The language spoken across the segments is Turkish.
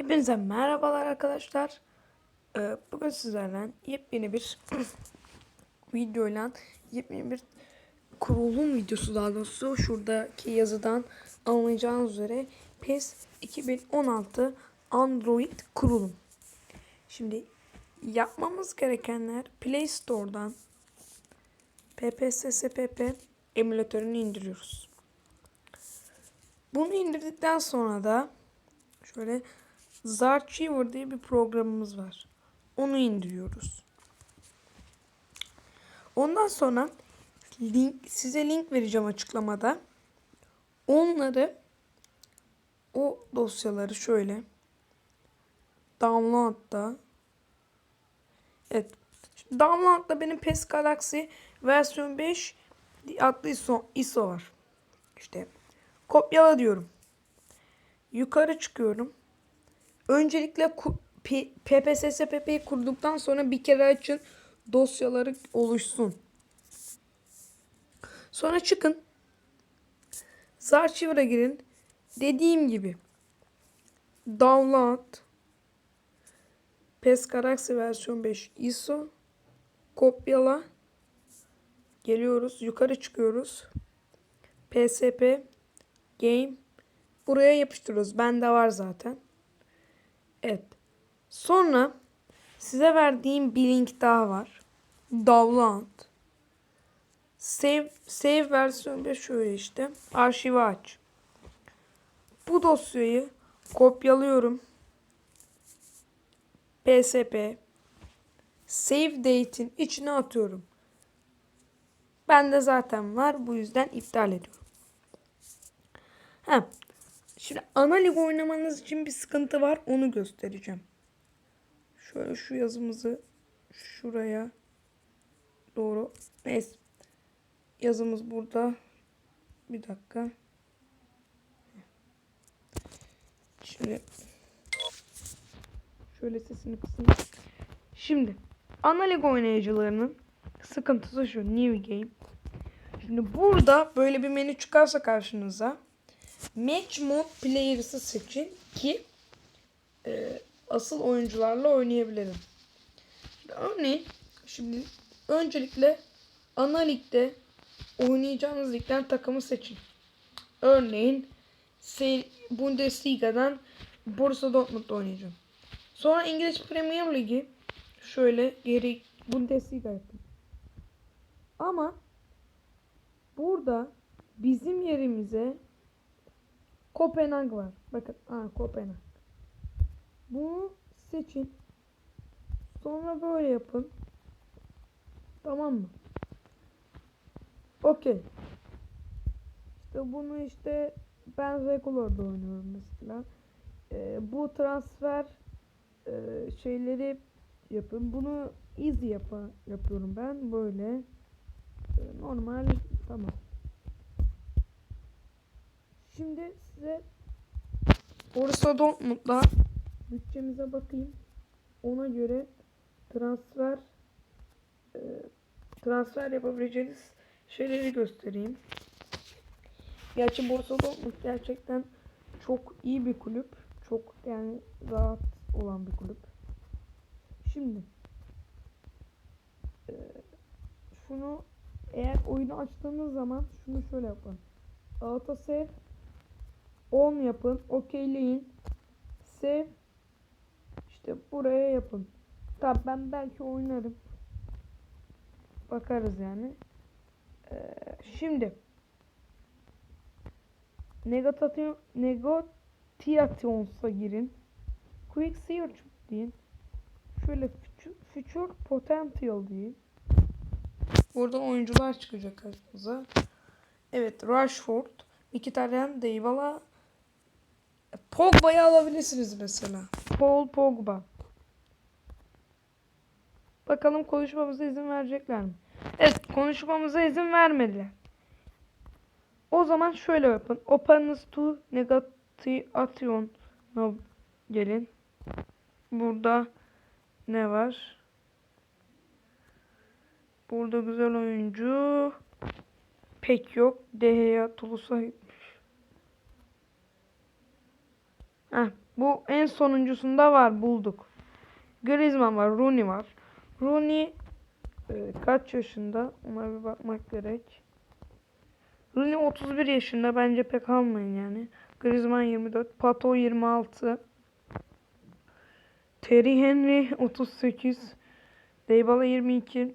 Hepinize merhabalar arkadaşlar. Ee, Bugün sizlerle yepyeni bir videoyla yepyeni bir kurulum videosu daha doğrusu şuradaki yazıdan anlayacağınız üzere PES 2016 Android kurulum. Şimdi yapmamız gerekenler Play Store'dan PPSSPP emülatörünü indiriyoruz. Bunu indirdikten sonra da şöyle Zarchiver diye bir programımız var. Onu indiriyoruz. Ondan sonra link, size link vereceğim açıklamada. Onları o dosyaları şöyle download'da Evet. Download'da benim PES Galaxy versiyon 5 adlı ISO, ISO var. İşte kopyala diyorum. Yukarı çıkıyorum. Öncelikle PPSSPP'yi kurduktan sonra bir kere açın dosyaları oluşsun. Sonra çıkın. Zarchiver'a girin. Dediğim gibi download PES Galaxy versiyon 5 ISO kopyala geliyoruz yukarı çıkıyoruz PSP game buraya yapıştırıyoruz bende var zaten evet sonra size verdiğim bir link daha var download save save versiyon 5 şöyle işte arşivi aç bu dosyayı kopyalıyorum PSP save date'in içine atıyorum. Bende zaten var. Bu yüzden iptal ediyorum. Ha. Şimdi ana lig oynamanız için bir sıkıntı var. Onu göstereceğim. Şöyle şu yazımızı şuraya doğru. Neyse. Yazımız burada. Bir dakika. Şimdi Şöyle sesini kısayım. Şimdi ana lig oynayıcılarının sıkıntısı şu. New game. Şimdi burada böyle bir menü çıkarsa karşınıza Match Mode Players'ı seçin ki e, asıl oyuncularla oynayabilirim. Örneğin şimdi öncelikle ana ligde oynayacağınız ligden takımı seçin. Örneğin Bundesliga'dan Borussia Dortmund oynayacağım. Sonra İngiliz Premier Ligi şöyle geri Bundesliga yapın. Ama burada bizim yerimize Kopenhag var. Bakın aa Kopenhag. Bunu seçin. Sonra böyle yapın. Tamam mı? Okey. İşte bunu işte ben Regular'da oynuyorum mesela. Ee, bu transfer e, şeyleri yapın. Bunu easy yapa, yapıyorum ben. Böyle e, normal tamam. Şimdi size Borussia Dortmund'la bütçemize bakayım. Ona göre transfer e, transfer yapabileceğiniz şeyleri göstereyim. Gerçi Borussia Dortmund gerçekten çok iyi bir kulüp. Çok yani rahat olan bir kulüp. Şimdi e, şunu eğer oyunu açtığınız zaman şunu şöyle yapın. Galatasaray 10 yapın. Okeyleyin. Save. İşte buraya yapın. Tamam ben belki oynarım. Bakarız yani. Ee, şimdi. Negatation, negotiations'a girin. Quick search deyin. Şöyle future, potential deyin. Buradan oyuncular çıkacak karşımıza. Evet Rashford, Mkhitaryan, Dybala, Pogba'yı alabilirsiniz mesela. Paul Pogba. Bakalım konuşmamıza izin verecekler mi? Evet konuşmamıza izin vermediler. O zaman şöyle yapın. Openness to Negation gelin. Burada ne var? Burada güzel oyuncu pek yok. Deheya Toulouse'a Heh, Bu en sonuncusunda var bulduk. Griezmann var, Rooney var. Rooney e, kaç yaşında? Ona bir bakmak gerek. Rooney 31 yaşında. Bence pek almayın yani. Griezmann 24. Pato 26. Terry Henry 38. Dybala 22.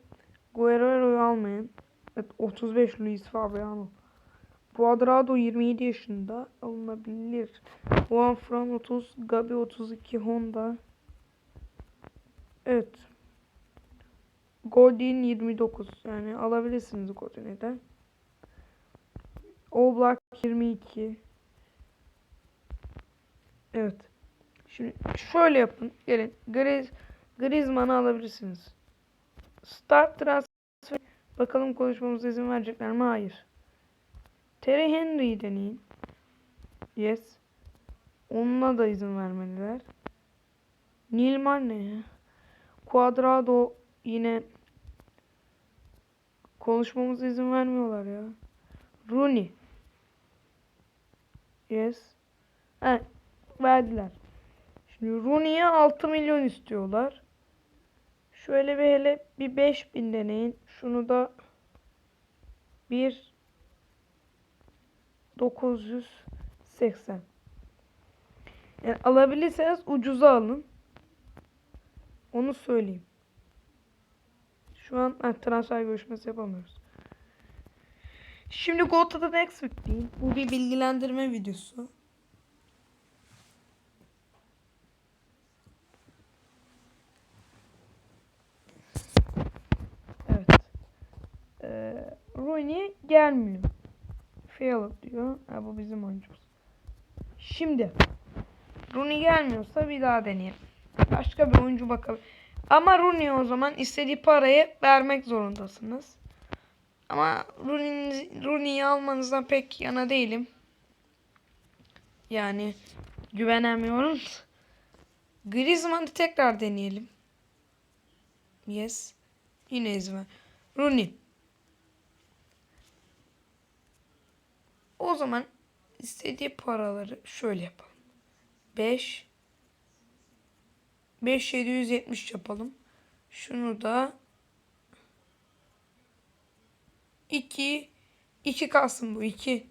Guerrero'yu almayın. Evet, 35 Luis Fabiano. Cuadrado 27 yaşında alınabilir. Juan Fran 30, Gabi 32, Honda. Evet. Godin 29. Yani alabilirsiniz Godin'i de. Oblak 22. Evet. Şimdi şöyle yapın. Gelin. Griz, Griezmann'ı alabilirsiniz. Start transfer. Bakalım konuşmamıza izin verecekler mi? Hayır. Terry Henry'yi deneyin. Yes. Onunla da izin vermediler. Nilman ne ya? Cuadrado yine konuşmamıza izin vermiyorlar ya. Rooney. Yes. He, verdiler. Şimdi Rooney'e 6 milyon istiyorlar. Şöyle bir hele bir 5000 deneyin. Şunu da bir 980. Yani alabilirseniz ucuza alın. Onu söyleyeyim. Şu an ha, transfer görüşmesi yapamıyoruz. Şimdi Go to next week diyeyim. Bu bir bilgilendirme videosu. Evet. Ee, Rooney gelmiyor. Fail diyor. Ha, bu bizim oyuncumuz. Şimdi Rooney gelmiyorsa bir daha deneyelim. Başka bir oyuncu bakalım. Ama Rooney o zaman istediği parayı vermek zorundasınız. Ama Rooney'i Rooney'i almanızdan pek yana değilim. Yani güvenemiyorum. Griezmann'ı tekrar deneyelim. Yes. Yine izin Rooney. O zaman istediği paraları şöyle yapalım. 5 5770 yapalım. Şunu da 2 2 kalsın bu 2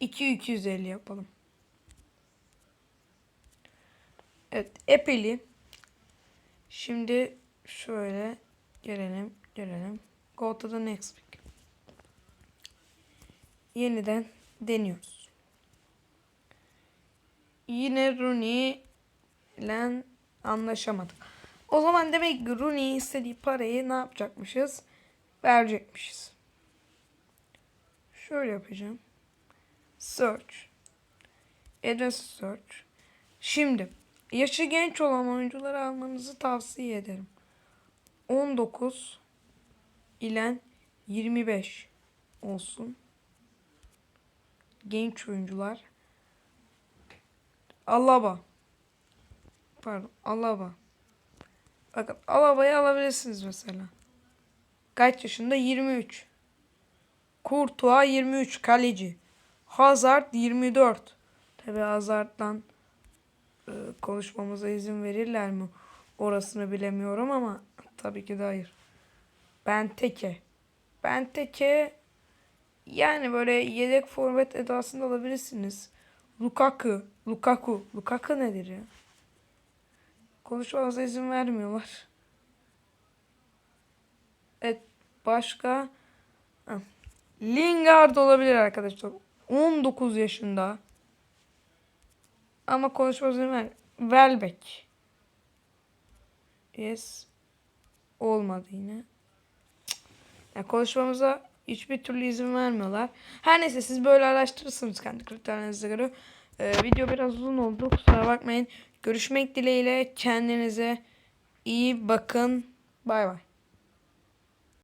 2 250 yapalım. Evet, epeli. Şimdi şöyle gelelim, gelelim. Go to the next. Yeniden deniyoruz. Yine Rooney ile anlaşamadık. O zaman demek ki Rooney istediği parayı ne yapacakmışız? Verecekmişiz. Şöyle yapacağım. Search. Address search. Şimdi yaşı genç olan oyuncuları almanızı tavsiye ederim. 19 ile 25 olsun. Genç oyuncular. Alaba. Pardon. Alaba. Bakın Alaba'yı alabilirsiniz mesela. Kaç yaşında? 23. Courtois 23 kaleci. Hazard 24. Tabi Hazard'dan e, konuşmamıza izin verirler mi? Orasını bilemiyorum ama tabii ki de hayır. Benteke. Benteke yani böyle yedek forvet edasında alabilirsiniz. Lukaku. Lukaku. Lukaku nedir ya? Konuşmamıza izin vermiyorlar. Evet. Başka? Ha. Lingard olabilir arkadaşlar. 19 yaşında. Ama konuşmamıza izin ver. Welbeck. Yes. Olmadı yine. Yani konuşmamıza hiçbir türlü izin vermiyorlar. Her neyse siz böyle araştırırsınız kendi kriterlerinize göre. Ee, video biraz uzun oldu. Kusura bakmayın. Görüşmek dileğiyle kendinize iyi bakın. Bay bay.